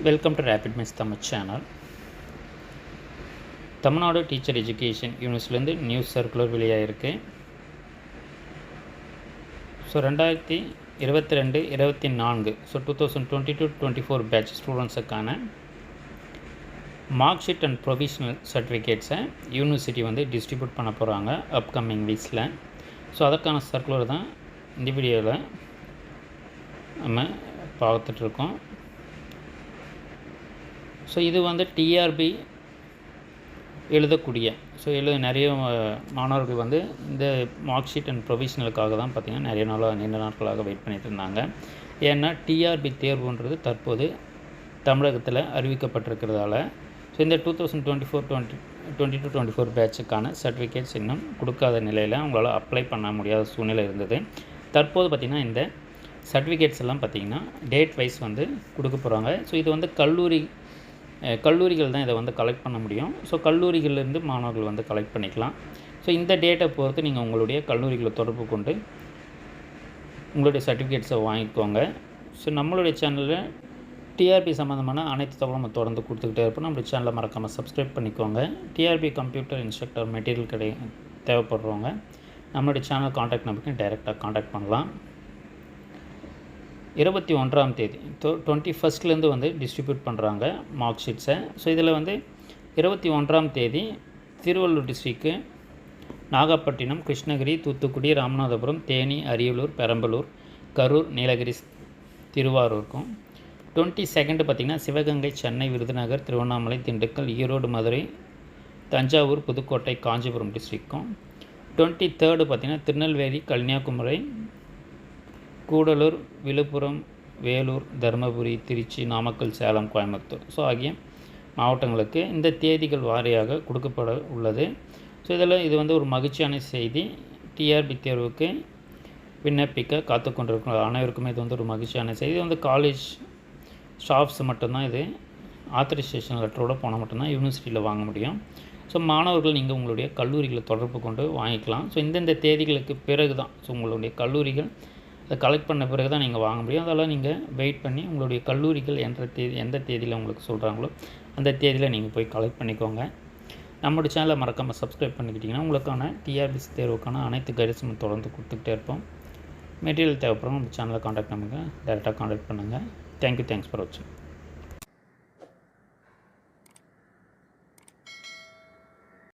Welcome to rapid miss Tamil channel Tamil Nadu teacher education யூனிவர்ஸ்லேருந்து news circular வெளியாகிருக்கு so ரெண்டாயிரத்தி இருபத்தி ரெண்டு இருபத்தி நான்கு so two thousand twenty two twenty four batch ஸ்டூடெண்ட்ஸுக்கான mark sheet and provisional சர்டிஃபிகேட்ஸை university வந்து distribute பண்ண போகிறாங்க அப்கமிங் வீக்ஸில் ஸோ அதற்கான சர்க்குலர் தான் இந்த வீடியோவில் நம்ம பார்த்துட்ருக்கோம். ஸோ இது வந்து டிஆர்பி எழுதக்கூடிய. ஸோ எழுத நிறைய மாணவர்கள் வந்து இந்த மார்க் ஷீட் அண்ட் ப்ரொவிஷனலுக்காக தான் பார்த்திங்கன்னா நிறைய நாளாக நீண்ட நாட்களாக வெயிட் பண்ணிகிட்டு இருந்தாங்க. ஏன்னா டிஆர்பி தேர்வுன்றது தற்போது தமிழகத்தில் அறிவிக்கப்பட்டிருக்கிறதால ஸோ இந்த two thousand twenty four twenty twenty two twenty four பேட்சுக்கான certificates இன்னும் கொடுக்காத நிலையில் அவங்களால அப்ளை பண்ண முடியாத சூழ்நிலை இருந்தது. தற்போது பார்த்திங்கன்னா இந்த சர்டிஃபிகேட்ஸ் எல்லாம் பார்த்திங்கன்னா டேட் வைஸ் வந்து கொடுக்க போகிறாங்க ஸோ இது வந்து கல்லூரி கல்லூரிகள் தான் இதை வந்து கலெக்ட் பண்ண முடியும். ஸோ கல்லூரிகள்லேருந்து மாணவர்கள் வந்து கலெக்ட் பண்ணிக்கலாம். ஸோ இந்த டேட்டை பொறுத்து நீங்கள் உங்களுடைய கல்லூரிகளை தொடர்பு கொண்டு உங்களுடைய சர்டிஃபிகேட்ஸை வாங்கிக்கோங்க. ஸோ நம்மளுடைய சேனலில் டிஆர்பி சம்மந்தமான அனைத்து தகவலும் நம்ம தொடர்ந்து கொடுத்துக்கிட்டே இருப்போம். நம்மளுடைய சேனலை மறக்காமல் சப்ஸ்கிரைப் பண்ணிக்கோங்க. டிஆர்பி கம்ப்யூட்டர் இன்ஸ்ட்ரக்டர் மெட்டீரியல் கிடை தேவைப்படுறவங்க நம்மளுடைய சேனல் காண்டாக்ட் நம்பருக்கு டைரெக்டாக காண்டாக்ட் பண்ணலாம். இருபத்தி ஒன்றாம் தேதி டுவெண்ட்டி ஃபஸ்ட்லேருந்து வந்து டிஸ்ட்ரிபியூட் பண்ணுறாங்க மார்க் ஷீட்ஸை ஸோ இதில் வந்து இருபத்தி ஒன்றாம் தேதி திருவள்ளூர் டிஸ்ட்ரிக்கு நாகப்பட்டினம் கிருஷ்ணகிரி தூத்துக்குடி ராமநாதபுரம் தேனி அரியலூர் பெரம்பலூர் கரூர் நீலகிரி திருவாரூருக்கும். டுவெண்ட்டி செகண்டு பார்த்திங்கன்னா சிவகங்கை சென்னை விருதுநகர் திருவண்ணாமலை திண்டுக்கல் ஈரோடு மதுரை தஞ்சாவூர் புதுக்கோட்டை காஞ்சிபுரம் டிஸ்ட்ரிக்கும் டுவெண்ட்டி தேர்டு பார்த்திங்கன்னா திருநெல்வேலி கன்னியாகுமரி கூடலூர் விழுப்புரம் வேலூர் தருமபுரி திருச்சி நாமக்கல் சேலம் கோயம்புத்தூர். ஸோ ஆகிய மாவட்டங்களுக்கு இந்த தேதிகள் வாரியாக கொடுக்கப்பட உள்ளது. ஸோ இதில் இது வந்து ஒரு மகிழ்ச்சியான செய்தி. டிஆர்பி தேர்வுக்கு விண்ணப்பிக்க காத்து கொண்டிருக்கிற அனைவருக்குமே இது வந்து ஒரு மகிழ்ச்சியான செய்தி. இது வந்து காலேஜ் ஸ்டாஃப்ஸ் மட்டும்தான் இது. ஆத்தரைசேஷன் லெட்டரோட போனால் மட்டும்தான் யூனிவர்சிட்டியில் வாங்க முடியும். ஸோ மாணவர்கள் நீங்கள் உங்களுடைய கல்லூரிகளை தொடர்பு கொண்டு வாங்கிக்கலாம். ஸோ இந்தந்த தேதிகளுக்கு பிறகு தான் ஸோ உங்களுடைய கல்லூரிகள் அதை கலெக்ட் பண்ண பிறகு தான் நீங்கள் வாங்க முடியும். அதெல்லாம் நீங்கள் வெயிட் பண்ணி உங்களுடைய கல்லூரிகள் என்ற தேதி எந்த தேதியில் உங்களுக்கு சொல்கிறாங்களோ அந்த தேதியில் நீங்கள் போய் கலெக்ட் பண்ணிக்கோங்க. நம்மளோட சேனலை மறக்காமல் சப்ஸ்கிரைப் பண்ணிக்கிட்டிங்கன்னா உங்களுக்கான டிஆர்பிசி தேர்வுக்கான அனைத்து கைட்ஸ் தொடர்ந்து கொடுத்துக்கிட்டே இருப்போம். மெட்டீரியல் தேவைப்படும் நம்ம சேனலை காண்டாக்ட் பண்ணுங்கள் டேரெக்டாக காண்டாக்ட் பண்ணுங்கள் தேங்க்யூ தேங்க்ஸ் ஃபார் வாட்சிங்